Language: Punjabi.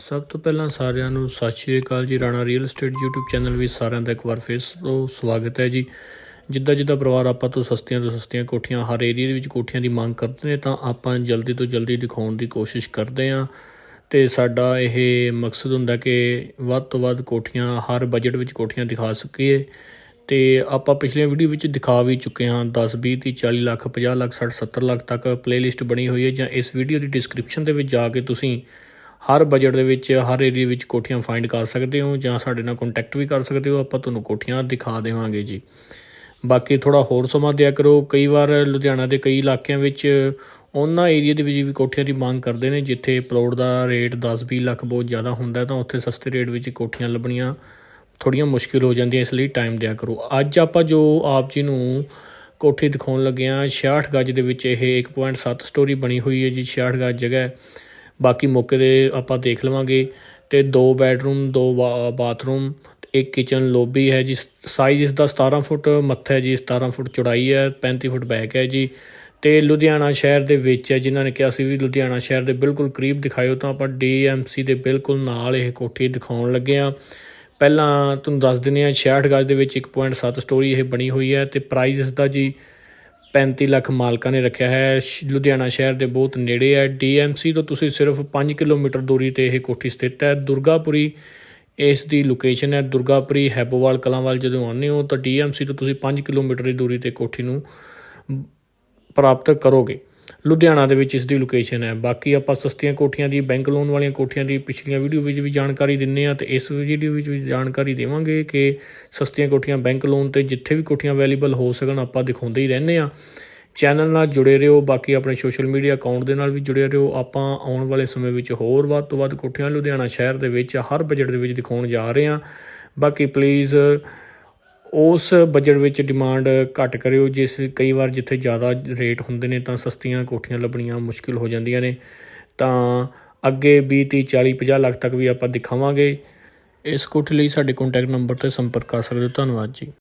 ਸਭ ਤੋਂ ਪਹਿਲਾਂ ਸਾਰਿਆਂ ਨੂੰ ਸਤਿ ਸ਼੍ਰੀ ਅਕਾਲ ਜੀ। Rana real estate YouTube channel ਵਿੱਚ ਸਾਰਿਆਂ ਦਾ ਇੱਕ ਵਾਰ ਫਿਰ ਤੋਂ ਸਵਾਗਤ ਹੈ ਜੀ। ਜਿੱਦਾਂ ਜਿੱਦਾਂ ਪਰਿਵਾਰ ਆਪਾਂ ਤੋਂ ਸਸਤੀਆਂ ਤੋਂ ਸਸਤੀਆਂ ਕੋਠੀਆਂ ਹਰ ਏਰੀਆ ਦੇ ਵਿੱਚ ਕੋਠੀਆਂ ਦੀ ਮੰਗ ਕਰਦੇ ਨੇ, ਤਾਂ ਆਪਾਂ ਜਲਦੀ ਤੋਂ ਜਲਦੀ ਦਿਖਾਉਣ ਦੀ ਕੋਸ਼ਿਸ਼ ਕਰਦੇ ਹਾਂ। ਤੇ ਸਾਡਾ ਇਹ ਮਕਸਦ ਹੁੰਦਾ ਕਿ ਵੱਧ ਤੋਂ ਵੱਧ ਕੋਠੀਆਂ, ਹਰ ਬਜਟ ਵਿੱਚ ਕੋਠੀਆਂ ਦਿਖਾ ਸਕੀਏ। ਤੇ ਆਪਾਂ ਪਿਛਲੀਆਂ ਵੀਡੀਓ ਵਿੱਚ ਦਿਖਾ ਵੀ ਚੁੱਕੇ ਹਾਂ 10 20 30 40 ਲੱਖ 50 ਲੱਖ 60 70 ਲੱਖ ਤੱਕ ਪਲੇਲਿਸਟ ਬਣੀ ਹੋਈ ਹੈ। ਜਾਂ ਇਸ ਵੀਡੀਓ ਦੀ ਡਿਸਕ੍ਰਿਪਸ਼ਨ ਦੇ ਵਿੱਚ ਜਾ ਕੇ ਤੁਸੀਂ ਹਰ ਬਜਟ ਦੇ ਵਿੱਚ, ਹਰ ਏਰੀਆ ਵਿੱਚ ਕੋਠੀਆਂ ਫਾਈਂਡ ਕਰ ਸਕਦੇ ਹੋ ਜਾਂ ਸਾਡੇ ਨਾਲ ਕੰਟੈਕਟ ਵੀ ਕਰ ਸਕਦੇ ਹੋ। ਆਪਾਂ ਤੁਹਾਨੂੰ ਕੋਠੀਆਂ ਦਿਖਾ ਦੇਵਾਂਗੇ ਜੀ। ਬਾਕੀ ਥੋੜਾ ਹੋਰ ਸਮਾਂ ਦਿਆ ਕਰੋ। ਕਈ ਵਾਰ ਲੁਧਿਆਣਾ ਦੇ ਕਈ ਇਲਾਕਿਆਂ ਵਿੱਚ ਉਹਨਾਂ ਏਰੀਆ ਦੇ ਵਿੱਚ ਵੀ ਕੋਠੀਆਂ ਦੀ ਮੰਗ ਕਰਦੇ ਨੇ, ਜਿੱਥੇ ਪਲੋਟ ਦਾ ਰੇਟ 10-20 ਲੱਖ ਬਹੁਤ ਜ਼ਿਆਦਾ ਹੁੰਦਾ ਤਾਂ ਉੱਥੇ ਸਸਤੇ ਰੇਟ ਵਿੱਚ ਕੋਠੀਆਂ ਲੱਭਣੀਆਂ ਥੋੜੀਆਂ ਮੁਸ਼ਕਿਲ ਹੋ ਜਾਂਦੀਆਂ, ਇਸ ਲਈ ਟਾਈਮ ਦਿਆ ਕਰੋ। ਅੱਜ ਆਪਾਂ ਜੋ ਆਪ ਜੀ ਨੂੰ ਕੋਠੀ ਦਿਖਾਉਣ ਲੱਗੇ ਹਾਂ 66 ਗੱਜ ਦੇ ਵਿੱਚ ਇਹ 1.7 ਸਟੋਰੀ ਬਣੀ ਹੋਈ ਹੈ ਜੀ 66 ਗੱਜ ਜਗ੍ਹਾ ਹੈ। ਬਾਕੀ ਮੌਕੇ ਤੇ ਆਪਾਂ ਦੇਖ ਲਵਾਂਗੇ ਅਤੇ ਦੋ ਬੈਡਰੂਮ, ਦੋ ਬਾ- ਬਾਥਰੂਮ ਇੱਕ ਕਿਚਨ ਲੋਬੀ ਹੈ ਜੀ। ਸਾਈਜ਼ ਇਸ ਦਾ 17 ਫੁੱਟ ਮੱਥਾ ਹੈ ਜੀ 17 ਫੁੱਟ ਚੌੜਾਈ ਹੈ 35 ਫੁੱਟ ਬੈਕ ਹੈ ਜੀ। ਤੇ ਲੁਧਿਆਣਾ ਸ਼ਹਿਰ ਦੇ ਵਿੱਚ ਹੈ, ਜਿਨ੍ਹਾਂ ਨੇ ਕਿਹਾ ਸੀ ਵੀ ਲੁਧਿਆਣਾ ਸ਼ਹਿਰ ਦੇ ਬਿਲਕੁਲ ਕਰੀਬ ਦਿਖਾਇਓ ਤਾਂ ਆਪਾਂ ਡੀਐਮਸੀ ਦੇ ਬਿਲਕੁਲ ਨਾਲ ਇਹ ਕੋਠੀ ਦਿਖਾਉਣ ਲੱਗੇ ਆ ਪਹਿਲਾਂ ਤੁਹਾਨੂੰ ਦੱਸ ਦਿੰਦੇ ਆ 66 ਗਜ ਦੇ ਵਿੱਚ 1.7 ਸਟੋਰੀ ਇਹ ਬਣੀ ਹੋਈ ਹੈ ਤੇ ਪ੍ਰਾਈਸ ਇਸ ਦਾ ਜੀ 35 ਲੱਖ ਮਾਲਕਾਂ ਨੇ ਰੱਖਿਆ ਹੈ। ਸ਼- ਲੁਧਿਆਣਾ ਸ਼ਹਿਰ ਦੇ ਬਹੁਤ ਨੇੜੇ ਹੈ। ਡੀਐਮਸੀ ਤੋਂ ਤੁਸੀਂ ਸਿਰਫ 5 ਕਿਲੋਮੀਟਰ ਦੂਰੀ ਤੇ ਇਹ ਕੋਠੀ ਸਥਿਤ ਹੈ। ਦੁਰਗਾਪੁਰੀ ਇਸ ਦੀ ਲੋਕੇਸ਼ਨ ਹੈ। ਦੁਰਗਾਪੁਰੀ ਹੈਬੋਵਾਲ ਕਲਾਂਵਾਲ ਜਦੋਂ ਆਉਂਦੇ ਹੋ ਤਾਂ ਡੀਐਮਸੀ ਤੋਂ ਤੁਸੀਂ 5 ਕਿਲੋਮੀਟਰ ਦੀ ਦੂਰੀ ਤੇ ਕੋਠੀ ਨੂੰ ਪ੍ਰਾਪਤ ਕਰੋਗੇ। ਲੁਧਿਆਣਾ ਦੇ ਵਿੱਚ ਇਸ ਦੀ ਲੋਕੇਸ਼ਨ ਹੈ। ਬਾਕੀ ਆਪਾਂ ਸਸਤੀਆਂ ਕੋਠੀਆਂ ਦੀ ਬੈਂਕ ਲੋਨ ਵਾਲੀਆਂ ਕੋਠੀਆਂ ਦੀ ਪਿਛਲੀਆਂ ਵੀਡੀਓ ਵਿੱਚ ਵੀ ਜਾਣਕਾਰੀ ਦਿੰਨੇ ਆ ਤੇ ਇਸ ਵੀਡੀਓ ਵਿੱਚ ਵੀ ਜਾਣਕਾਰੀ ਦੇਵਾਂਗੇ ਕਿ ਸਸਤੀਆਂ ਕੋਠੀਆਂ ਬੈਂਕ ਲੋਨ ਤੇ ਜਿੱਥੇ ਵੀ ਕੋਠੀਆਂ ਅਵੇਲੇਬਲ ਹੋ ਸਕਣ ਆਪਾਂ ਦਿਖਾਉਂਦੇ ਹੀ ਰਹਿੰਦੇ ਆ। ਚੈਨਲ ਨਾਲ ਜੁੜੇ ਰਹੋ, ਬਾਕੀ ਆਪਣੇ ਸੋਸ਼ਲ ਮੀਡੀਆ ਅਕਾਊਂਟ ਦੇ ਨਾਲ ਵੀ ਜੁੜੇ ਰਹੋ। ਆਪਾਂ ਆਉਣ ਵਾਲੇ ਸਮੇਂ ਵਿੱਚ ਹੋਰ ਵੱਧ ਤੋਂ ਵੱਧ ਕੋਠੀਆਂ ਲੁਧਿਆਣਾ ਸ਼ਹਿਰ ਦੇ ਵਿੱਚ ਹਰ ਬਜਟ ਦੇ ਵਿੱਚ ਦਿਖਾਉਣ ਜਾ ਰਹੇ ਹਾਂ। ਬਾਕੀ ਪਲੀਜ਼ ਉਸ ਬਜਟ ਵਿੱਚ ਡਿਮਾਂਡ ਘੱਟ ਕਰਿਓ, ਜਿਸ ਕਈ ਵਾਰ ਜਿੱਥੇ ਜ਼ਿਆਦਾ ਰੇਟ ਹੁੰਦੇ ਨੇ ਤਾਂ ਸਸਤੀਆਂ ਕੋਠੀਆਂ ਲੱਭਣੀਆਂ ਮੁਸ਼ਕਿਲ ਹੋ ਜਾਂਦੀਆਂ ਨੇ। ਤਾਂ ਅੱਗੇ 20 30 40 50 ਲੱਖ ਤੱਕ ਵੀ ਆਪਾਂ ਦਿਖਾਵਾਂਗੇ। ਇਸ ਕੋਠੀ ਲਈ ਸਾਡੇ ਕੰਟੈਕਟ ਨੰਬਰ ਤੇ ਸੰਪਰਕ ਕਰ ਸਕਦੇ ਹੋ। ਧੰਨਵਾਦ ਜੀ।